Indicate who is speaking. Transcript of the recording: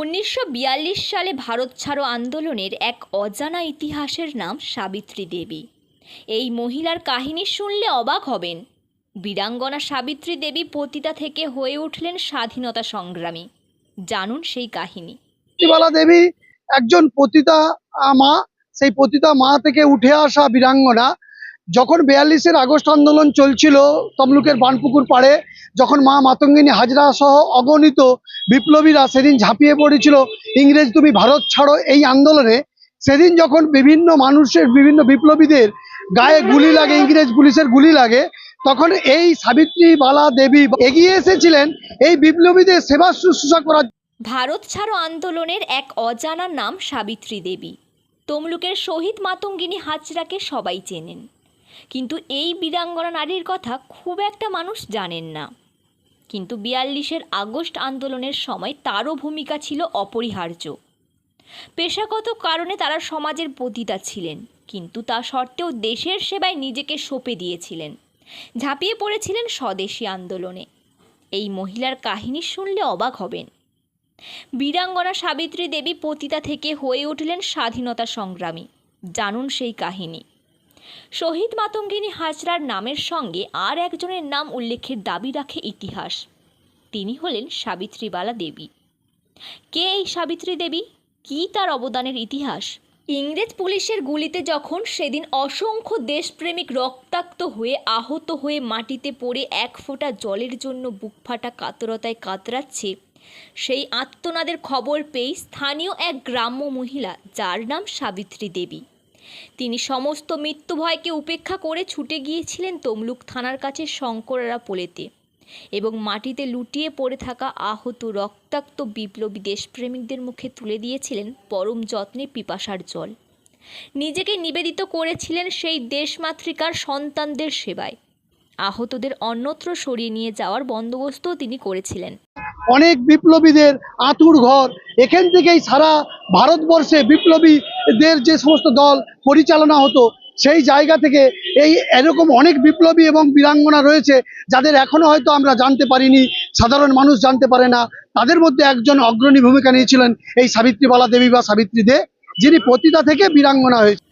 Speaker 1: উনিশশো বিয়াল্লিশ সালে ভারত ছাড়ো আন্দোলনের এক অজানা ইতিহাসের নাম সাবিত্রী দেবী। এই মহিলার কাহিনী শুনলে অবাক হবেন। বীরাঙ্গনা সাবিত্রী দেবী পতিতা থেকে হয়ে উঠলেন স্বাধীনতা সংগ্রামী। জানুন সেই কাহিনী।
Speaker 2: দেবী একজন পতিতা মা, সেই পতিতা মা থেকে উঠে আসা বীরাঙ্গনা যখন বিয়াল্লিশের আগস্ট আন্দোলন চলছিল তমলুকের বানপুকুর পাড়ে, যখন মা মাতঙ্গিনী হাজরা সহ অগণিত বিপ্লবীরা সেদিন ঝাঁপিয়ে পড়েছিল, ইংরেজ তুমি ভারত ছাড়ো এই আন্দোলনে, সেদিন যখন বিভিন্ন মানুষের, বিভিন্ন বিপ্লবীদের গায়ে গুলি লাগে, ইংরেজ পুলিশের গুলি লাগে, তখন এই সাবিত্রী বালা দেবী এগিয়ে এসেছিলেন এই বিপ্লবীদের সেবা শুশ্রূষা করার
Speaker 1: ভারত ছাড়ো আন্দোলনের এক অজানা নাম সাবিত্রী দেবী। তমলুকের শহীদ মাতঙ্গিনী হাজরাকে সবাই চেনেন। কিন্তু এই বীরাঙ্গনা নারীর কথা খুব একটা মানুষ জানেন না। কিন্তু বিয়াল্লিশের আগস্ট আন্দোলনের সময় তারও ভূমিকা ছিল অপরিহার্য। পেশাগত কারণে তারা সমাজের পতিতা ছিলেন, কিন্তু তা সত্ত্বেও দেশের সেবায় নিজেকে সঁপে দিয়েছিলেন, ঝাঁপিয়ে পড়েছিলেন স্বদেশী আন্দোলনে। এই মহিলার কাহিনী শুনলে অবাক হবেন। বীরাঙ্গনা সাবিত্রী দেবী পতিতা থেকে হয়ে উঠলেন স্বাধীনতা সংগ্রামী, জানুন সেই কাহিনী। শহীদ মাতঙ্গিনী হাজরার নামের সঙ্গে আর একজনের নাম উল্লেখের দাবি রাখে ইতিহাস। তিনি হলেন সাবিত্রীবালা দেবী। কে এই সাবিত্রী দেবী? কী তার অবদানের ইতিহাস? ইংরেজ পুলিশের গুলিতে যখন সেদিন অসংখ্য দেশপ্রেমিক রক্তাক্ত হয়ে আহত হয়ে মাটিতে পড়ে এক ফোঁটা জলের জন্য বুক ফাটা কাতরতায় কাতরাচ্ছে, সেই আত্মনাদের খবর পেয়ে স্থানীয় এক গ্রাম্য মহিলা, যার নাম সাবিত্রী দেবী। তিনি সমস্ত মৃত্যু ভয়কে উপেক্ষা করে ছুটে গিয়েছিলেন তমলুক থানার কাছে শঙ্করারা পোলেতে এবং মাটিতে লুটিয়ে পড়ে থাকা আহত, রক্তাক্ত বিপ্লবী দেশপ্রেমিকদের মুখে তুলে দিয়েছিলেন পরম যত্নে পিপাসার জল। নিজেকে নিবেদিত করেছিলেন সেই দেশমাতৃকার সন্তানদের সেবায়। আহতদের অন্যত্র সরিয়ে নিয়ে যাওয়ার বন্দোবস্তও তিনি করেছিলেন।
Speaker 2: অনেক বিপ্লবীদের আতুর ঘর। এখান থেকেই সারা ভারতবর্ষে বিপ্লবীদের যে সমস্ত দল পরিচালনা হতো, সেই জায়গা থেকে এই এরকম অনেক বিপ্লবী এবং বীরাঙ্গনা রয়েছে, যাদের এখনও হয়তো আমরা জানতে পারিনি, সাধারণ মানুষ জানতে পারে না। তাদের মধ্যে একজন অগ্রণী ভূমিকা নিয়েছিলেন এই সাবিত্রীবালা দেবী বা সাবিত্রী দে, যিনি পতিতা থেকে বীরাঙ্গনা হয়েছে